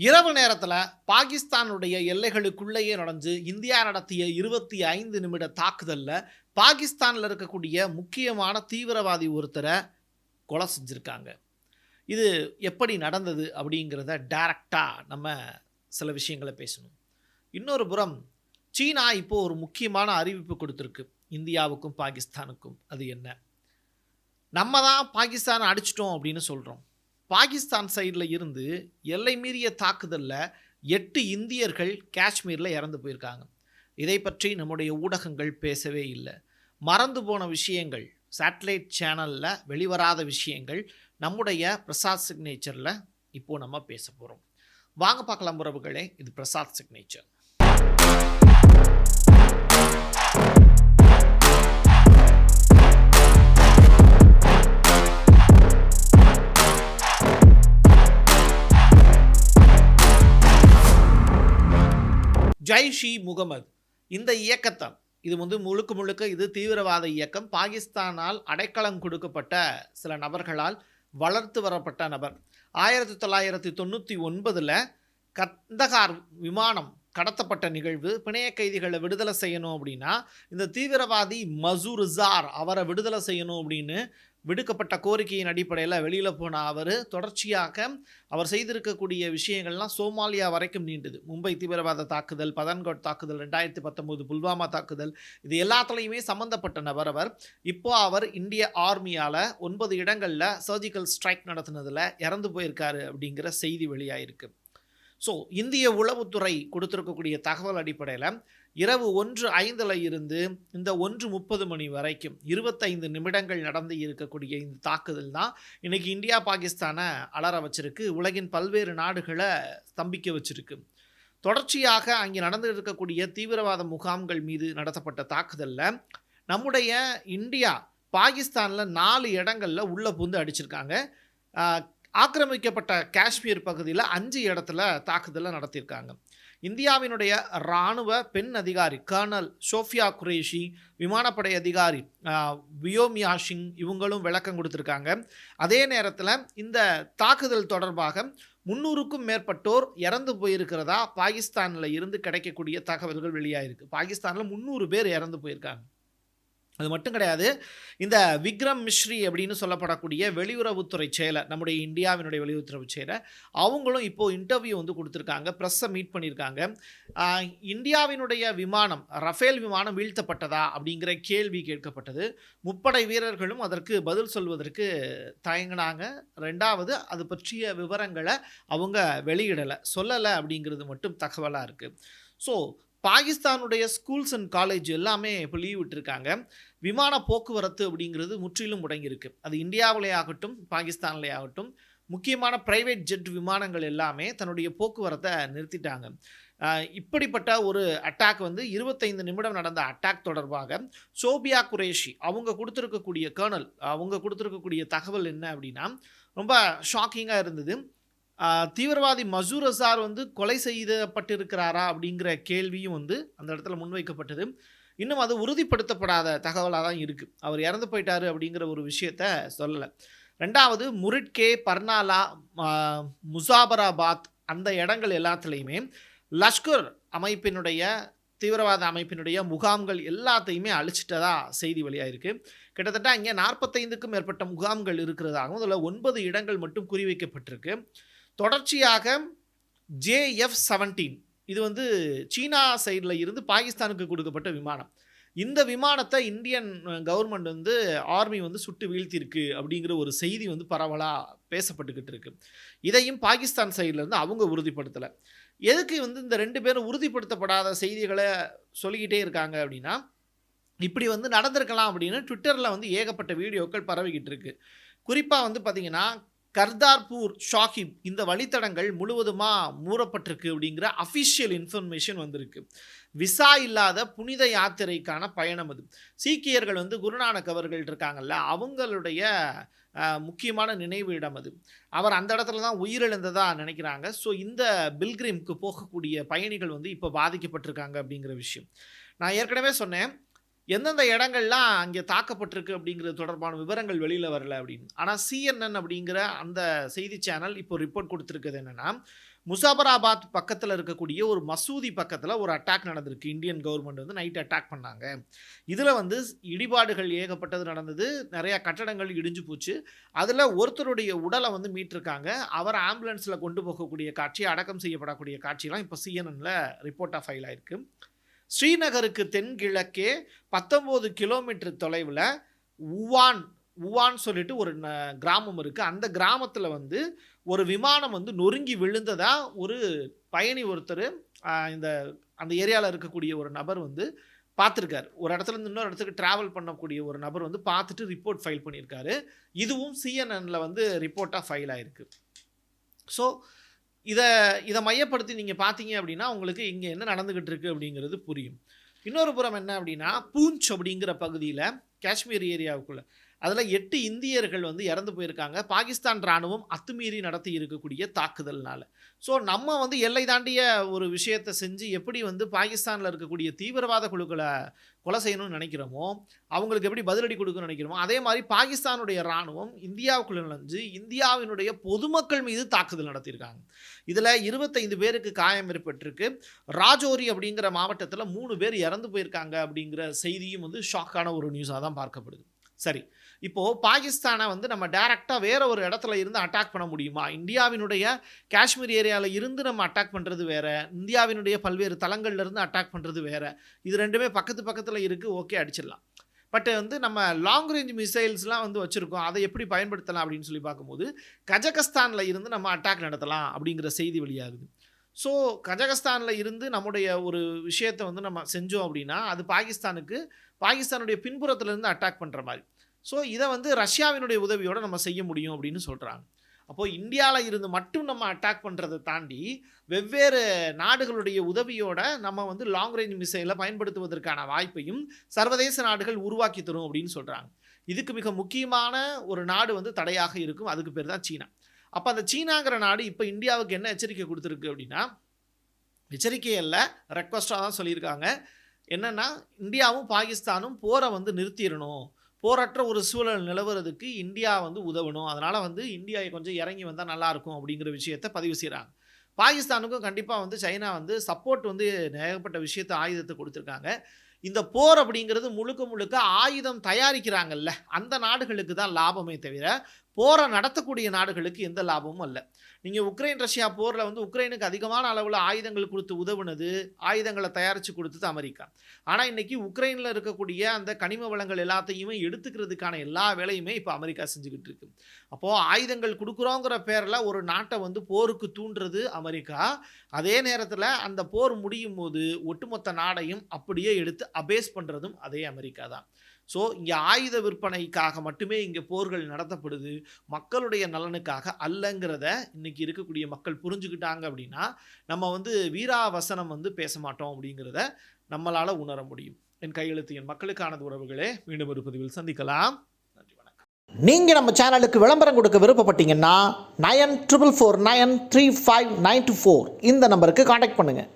இரவு நேரத்தில் பாகிஸ்தானுடைய எல்லைகளுக்குள்ளேயே நடந்து இந்தியா நடத்திய இருபத்தி ஐந்து நிமிட தாக்குதலில் பாகிஸ்தானில் இருக்கக்கூடிய முக்கியமான தீவிரவாதி ஒருத்தரை கொலை செஞ்சுருக்காங்க. இது எப்படி நடந்தது அப்படிங்கிறத டைரக்டாக நம்ம சில விஷயங்களை பேசணும். இன்னொரு புறம் சீனா இப்போது ஒரு முக்கியமான அறிவிப்பு கொடுத்துருக்கு. இந்தியாவுக்கும் பாகிஸ்தானுக்கும் அது என்ன? நம்ம தான் பாகிஸ்தானை அடிச்சிட்டோம் அப்படின்னு சொல்கிறோம் பாகிஸ்தான் சைடில் இருந்து எல்லை மீறிய தாக்குதலில் எட்டு இந்தியர்கள் காஷ்மீரில் இறந்து போயிருக்காங்க. இதை பற்றி நம்முடைய ஊடகங்கள் பேசவே இல்லை. மறந்து போன விஷயங்கள் சேட்டலைட் சேனலில் வெளிவராத விஷயங்கள் நம்முடைய பிரசாத் சிக்னேச்சரில் இப்போது நம்ம பேச போகிறோம் வாங்க பார்க்கலாம் உறவுகளே இது பிரசாத் சிக்னேச்சர் ஜெய்ஷி முகமது. இந்த இயக்கத்தை இது வந்து முழுக்க முழுக்க இது தீவிரவாத இயக்கம். பாகிஸ்தானால் அடைக்கலம் கொடுக்கப்பட்ட சில நபர்களால் வளர்த்து வரப்பட்ட நபர். ஆயிரத்தி தொள்ளாயிரத்தி தொண்ணூற்றி ஒன்பதில் கந்தகார் விமானம் கடத்தப்பட்ட நிகழ்வு பிணைய கைதிகளை விடுதலை செய்யணும் அப்படின்னா இந்த தீவிரவாதி மசூர் ஜார் அவரை விடுதலை செய்யணும் அப்படின்னு விடுக்கப்பட்ட கோரிக்கையின் அடிப்படையில் வெளியில் போன அவர் தொடர்ச்சியாக அவர் செய்திருக்கக்கூடிய விஷயங்கள்லாம் சோமாலியா வரைக்கும் நீண்டது. மும்பை தீவிரவாத தாக்குதல் பதன்கோட் தாக்குதல் ரெண்டாயிரத்தி பத்தொம்போது புல்வாமா தாக்குதல் இது எல்லாத்துலேயுமே சம்மந்தப்பட்ட நபர் அவர். இப்போ அவர் இந்திய ஆர்மியால் ஒன்பது இடங்களில் சர்ஜிக்கல் ஸ்ட்ரைக் நடத்தினதில் இறந்து போயிருக்காரு அப்படிங்கிற செய்தி வெளியாயிருக்கு. ஸோ இந்திய உளவுத்துறை கொடுத்துருக்கக்கூடிய தகவல் அடிப்படையில் இரவு ஒன்று ஐந்தில் இருந்து இந்த ஒன்று முப்பது மணி வரைக்கும் இருபத்தைந்து நிமிடங்கள் நடந்து இருக்கக்கூடிய இந்த தாக்குதல் தான் இன்றைக்கி இந்தியா பாகிஸ்தானை அலற வச்சிருக்கு. உலகின் பல்வேறு நாடுகளை ஸ்தம்பிக்க வச்சிருக்கு. தொடர்ச்சியாக அங்கே நடந்து இருக்கக்கூடிய தீவிரவாத முகாம்கள் மீது நடத்தப்பட்ட தாக்குதலில் நம்முடைய இந்தியா பாகிஸ்தானில் நாலு இடங்களில் உள்ளே புந்து அடிச்சிருக்காங்க. ஆக்கிரமிக்கப்பட்ட காஷ்மீர் பகுதியில் அஞ்சு இடத்துல தாக்குதலை நடத்தியிருக்காங்க. இந்தியாவினுடைய இராணுவ பெண் அதிகாரி கர்னல் சோஃபியா குரேஷி விமானப்படை அதிகாரி வியோமியா சிங் இவங்களும் விளக்கம் கொடுத்துருக்காங்க. அதே நேரத்தில் இந்த தாக்குதல் தொடர்பாக முந்நூறுக்கும் மேற்பட்டோர் இறந்து போயிருக்கிறதா பாகிஸ்தானில் இருந்து கிடைக்கக்கூடிய தகவல்கள் வெளியாயிருக்கு. பாகிஸ்தானில் முந்நூறு பேர் இறந்து போயிருக்காங்க. அது மட்டும் கிடையாது இந்த விக்ரம் மிஸ்ரி அப்படின்னு சொல்லப்படக்கூடிய வெளியுறவுத்துறை செயலர் நம்முடைய இந்தியாவினுடைய வெளியுறவுத்துறை செயலர் அவங்களும் இப்போது இன்டர்வியூ வந்து கொடுத்துருக்காங்க ப்ரெஸ்ஸை மீட் பண்ணியிருக்காங்க. இந்தியாவினுடைய விமானம் ரஃபேல் விமானம் வீழ்த்தப்பட்டதா அப்படிங்கிற கேள்வி கேட்கப்பட்டது. முப்படை வீரர்களும் அதற்கு பதில் சொல்வதற்கு தயங்கினாங்க. ரெண்டாவது அது பற்றிய விவரங்களை அவங்க வெளியிடலை சொல்லலை அப்படிங்கிறது மட்டும் தகவலாக இருக்குது ஸோ பாகிஸ்தானுடைய ஸ்கூல்ஸ் அண்ட் காலேஜ் எல்லாமே இப்போ லீவ் விட்டுருக்காங்க. விமான போக்குவரத்து அப்படிங்கிறது முற்றிலும் முடங்கியிருக்கு. அது இந்தியாவிலே ஆகட்டும் பாகிஸ்தான்லே ஆகட்டும் முக்கியமான பிரைவேட் ஜெட் விமானங்கள் எல்லாமே தன்னுடைய போக்குவரத்தை நிறுத்திட்டாங்க. இப்படிப்பட்ட ஒரு அட்டாக் வந்து இருபத்தைந்து நிமிடம் நடந்த அட்டாக் தொடர்பாக சோபியா குரேஷி அவங்க கொடுத்துருக்கக்கூடிய கர்னல் அவங்க கொடுத்துருக்கக்கூடிய தகவல் என்ன அப்படின்னா ரொம்ப ஷாக்கிங்காக இருந்தது. தீவிரவாதி மசூர் அசார் வந்து கொலை செய்யப்பட்டிருக்கிறாரா அப்படிங்கிற கேள்வியும் வந்து அந்த இடத்துல முன்வைக்கப்பட்டது. இன்னும் அது உறுதிப்படுத்தப்படாத தகவலாக தான் இருக்குது அவர் இறந்து போயிட்டாரு அப்படிங்கிற ஒரு விஷயத்த சொல்லலை. ரெண்டாவது முரிட்கே பர்னாலா முசாபராபாத் அந்த இடங்கள் எல்லாத்துலேயுமே லஷ்கர் அமைப்பினுடைய தீவிரவாத அமைப்பினுடைய முகாம்கள் எல்லாத்தையுமே அழிச்சிட்டதா செய்தி வெளியாயிருக்கு. கிட்டத்தட்ட அங்கே நாற்பத்தைந்துக்கும் மேற்பட்ட முகாம்கள் இருக்கிறதாகவும் அதில் ஒன்பது இடங்கள் மட்டும் குறிவைக்கப்பட்டிருக்கு. தொடர்ச்சியாக ஜேஎஃப் செவன்டீன் இது வந்து சீனா சைடில் இருந்து பாகிஸ்தானுக்கு கொடுக்கப்பட்ட விமானம். இந்த விமானத்தை இந்தியன் கவர்மெண்ட் வந்து ஆர்மி வந்து சுட்டு வீழ்த்தியிருக்கு அப்படிங்கிற ஒரு செய்தி வந்து பரவலாக பேசப்பட்டுக்கிட்டு இருக்கு. இதையும் பாகிஸ்தான் சைட்லேருந்து அவங்க உறுதிப்படுத்தலை. எதுக்கு வந்து இந்த ரெண்டு பேரும் உறுதிப்படுத்தப்படாத செய்திகளை சொல்லிக்கிட்டே இருக்காங்க அப்படின்னா இப்படி வந்து நடந்திருக்கலாம் அப்படின்னு ட்விட்டரில் வந்து ஏகப்பட்ட வீடியோக்கள் பரவிக்கிட்டு இருக்கு. குறிப்பாக வந்து பார்த்திங்கன்னா கர்தார்பூர் ஷாஹிப் இந்த வழித்தடங்கள் முழுவதுமாக மூறப்பட்டிருக்கு அப்படிங்கிற அஃபிஷியல் இன்ஃபர்மேஷன் வந்திருக்கு. விசா இல்லாத புனித யாத்திரைக்கான பயணம் அது. சீக்கியர்கள் வந்து குருநானக் அவர்கள் இருக்காங்கல்ல அவங்களுடைய முக்கியமான நினைவு இடம் அது. அவர் அந்த இடத்துல தான் உயிரிழந்ததாக நினைக்கிறாங்க. ஸோ இந்த பில்கிரிம்க்கு போகக்கூடிய பயணிகள் வந்து இப்போ பாதிக்கப்பட்டிருக்காங்க அப்படிங்கிற விஷயம். நான் ஏற்கனவே சொன்னேன் எந்தெந்த இடங்கள்லாம் அங்கே தாக்கப்பட்டிருக்கு அப்படிங்கிறது தொடர்பான விவரங்கள் வெளியில் வரல அப்படின்னு. ஆனால் சிஎன்என் அப்படிங்கிற அந்த செய்தி சேனல் இப்போ ரிப்போர்ட் கொடுத்துருக்குது என்னென்னா முசாபராபாத் பக்கத்தில் இருக்கக்கூடிய ஒரு மசூதி பக்கத்தில் ஒரு அட்டாக் நடந்திருக்கு. இந்தியன் கவர்மெண்ட் வந்து நைட் அட்டாக் பண்ணாங்க. இதில் வந்து இடிபாடுகள் ஏகப்பட்டது நடந்தது. நிறையா கட்டடங்கள் இடிஞ்சு போச்சு. அதில் ஒருத்தருடைய உடலை வந்து மீட்டிருக்காங்க. அவர் ஆம்புலன்ஸில் கொண்டு போகக்கூடிய காட்சி அடக்கம் செய்யப்படக்கூடிய காட்சியெலாம் இப்போ சிஎன்எனில் ரிப்போர்ட்டாக ஃபைல் ஆயிருக்கு. ஸ்ரீநகருக்கு தென்கிழக்கே பத்தொம்போது கிலோமீட்டர் தொலைவில் உவான் உவான் சொல்லிட்டு ஒரு ந- கிராமம் இருக்குது அந்த கிராமத்தில் வந்து ஒரு விமானம் வந்து நொறுங்கி விழுந்ததாக ஒரு பயணி ஒருத்தர் இந்த அந்த ஏரியாவில் இருக்கக்கூடிய ஒரு நபர் வந்து பார்த்துருக்காரு ஒரு இடத்துலேருந்து இன்னொரு இடத்துக்கு ட்ராவல் பண்ணக்கூடிய ஒரு நபர் வந்து பார்த்துட்டு ரிப்போர்ட் ஃபைல் பண்ணியிருக்காரு இதுவும் சிஎன்என்னில் வந்து ரிப்போர்ட்டாக ஃபைல் ஆயிருக்கு. ஸோ இதை இதை மையப்படுத்தி நீங்கள் பார்த்தீங்க அப்படின்னா உங்களுக்கு இங்கே என்ன நடந்துக்கிட்டு இருக்கு அப்படிங்கிறது புரியும். இன்னொரு புறம் என்ன அப்படின்னா பூஞ்ச் அப்படிங்கிற பகுதியில் காஷ்மீர் ஏரியாவுக்குள்ள. அதில் எட்டு இந்தியர்கள் வந்து இறந்து போயிருக்காங்க. பாகிஸ்தான் இராணுவம் அத்துமீறி நடத்தி இருக்கக்கூடிய தாக்குதல்னால. ஸோ நம்ம வந்து எல்லை தாண்டிய ஒரு விஷயத்தை செஞ்சு எப்படி வந்து பாகிஸ்தானில் இருக்கக்கூடிய தீவிரவாத குழுக்களை கொலை செய்யணும்னு நினைக்கிறோமோ அவங்களுக்கு எப்படி பதிலடி கொடுக்கணும்னு நினைக்கிறோமோ அதே மாதிரி பாகிஸ்தானுடைய இராணுவம் இந்தியாவுக்குள்ள நுழைஞ்சு இந்தியாவினுடைய பொதுமக்கள் மீது தாக்குதல் நடத்தியிருக்காங்க. இதில் இருபத்தைந்து பேருக்கு காயம் ஏற்பட்டிருக்கு. ராஜோரி அப்படிங்கிற மாவட்டத்தில் மூணு பேர் இறந்து போயிருக்காங்க அப்படிங்கிற செய்தியும் வந்து ஷாக்கான ஒரு நியூஸாக தான் பார்க்கப்படுது. சரி இப்போது பாகிஸ்தானை வந்து நம்ம டைரெக்டாக வேற ஒரு இடத்துல இருந்து அட்டாக் பண்ண முடியுமா? இந்தியாவினுடைய காஷ்மீர் ஏரியாவில் இருந்து நம்ம அட்டாக் பண்ணுறது வேறு. இந்தியாவினுடைய பல்வேறு தளங்கள்லேருந்து அட்டாக் பண்ணுறது வேறு. இது ரெண்டுமே பக்கத்து பக்கத்தில் இருக்குது ஓகே அடிச்சிடலாம். பட் வந்து நம்ம லாங் ரேஞ்ச் மிசைல்ஸ்லாம் வந்து வச்சுருக்கோம். அதை எப்படி பயன்படுத்தலாம் அப்படின்னு சொல்லி பார்க்கும்போது கஜகஸ்தானில் இருந்து நம்ம அட்டாக் நடத்தலாம் அப்படிங்கிற செய்தி வெளியாகுது. ஸோ கஜகஸ்தானில் இருந்து நம்முடைய ஒரு விஷயத்தை வந்து நம்ம செஞ்சோம் அப்படின்னா அது பாகிஸ்தானுக்கு பாகிஸ்தானுடைய பின்புறத்துலேருந்து அட்டாக் பண்ணுற மாதிரி. ஸோ இதை வந்து ரஷ்யாவினுடைய உதவியோடு நம்ம செய்ய முடியும் அப்படின்னு சொல்கிறாங்க அப்போது இந்தியாவில் இருந்து மட்டும் நம்ம அட்டாக் பண்ணுறதை தாண்டி வெவ்வேறு நாடுகளுடைய உதவியோட நம்ம வந்து லாங் ரேஞ்ச் மிசைலை பயன்படுத்துவதற்கான வாய்ப்பையும் சர்வதேச நாடுகள் உருவாக்கி தரும் அப்படின்னு சொல்கிறாங்க இதுக்கு மிக முக்கியமான ஒரு நாடு வந்து தடையாக இருக்கும். அதுக்கு பேர் தான் சீனா. அப்போ அந்த சீனாங்கிற நாடு இப்போ இந்தியாவுக்கு என்ன எச்சரிக்கை கொடுத்துருக்கு அப்படின்னா எச்சரிக்கை இல்லை ரெக்வஸ்ட்டாக தான் சொல்லியிருக்காங்க. என்னென்னா இந்தியாவும் பாகிஸ்தானும் போரை வந்து நிறுத்திடணும். போரற்ற ஒரு சூழல் நிலவுறதுக்கு இந்தியா வந்து உதவணும். அதனால் வந்து இந்தியா கொஞ்சம் இறங்கி வந்தால் நல்லாயிருக்கும் அப்படிங்கிற விஷயத்தை பதிவு செய்கிறாங்க பாகிஸ்தானுக்கும் கண்டிப்பாக வந்து சைனா வந்து சப்போர்ட் வந்து ஏகப்பட்ட விஷயத்தை ஆயுதத்தை கொடுத்துருக்காங்க. இந்த போர் அப்படிங்கிறது முழுக்க முழுக்க ஆயுதம் தயாரிக்கிறாங்கல்ல. அந்த நாடுகளுக்கு தான் லாபமே தவிர போரை நடத்தக்கூடிய நாடுகளுக்கு எந்த லாபமும் அல்ல. நீங்கள் உக்ரைன் ரஷ்யா போரில் வந்து உக்ரைனுக்கு அதிகமான அளவில் ஆயுதங்கள் கொடுத்து உதவுனது ஆயுதங்களை தயாரித்து கொடுத்தது அமெரிக்கா. ஆனால் இன்னைக்கு உக்ரைனில் இருக்கக்கூடிய அந்த கனிம வளங்கள் எல்லாத்தையுமே எடுத்துக்கிறதுக்கான எல்லா வேலையுமே இப்போ அமெரிக்கா செஞ்சுக்கிட்டு இருக்கு. அப்போது ஆயுதங்கள் கொடுக்குறோங்கிற பேரில் ஒரு நாட்டை வந்து போருக்கு தூண்டுறது அமெரிக்கா. அதே நேரத்தில் அந்த போர் முடியும் போது ஒட்டுமொத்த நாடையும் அப்படியே எடுத்து அபேஸ் பண்ணுறதும் அதே அமெரிக்கா தான். ஸோ இங்கே ஆயுத விற்பனைக்காக மட்டுமே இங்கே போர்கள் நடத்தப்படுது. மக்களுடைய நலனுக்காக அல்லங்கிறத இன்றைக்கி இருக்கக்கூடிய மக்கள் புரிஞ்சுக்கிட்டாங்க அப்படின்னா நம்ம வந்து வீராவசனம் வந்து பேச மாட்டோம் அப்படிங்கிறத நம்மளால் உணர முடியும். என் கையெழுத்து என் மக்களுக்கானது உறவுகளே மீண்டும் ஒரு பதிவில் சந்திக்கலாம். நன்றி வணக்கம். நீங்கள் நம்ம சேனலுக்கு விளம்பரம் கொடுக்க விருப்பப்பட்டீங்கன்னா nine triple four nine three five nine two four இந்த நம்பருக்கு காண்டாக்ட் பண்ணுங்கள்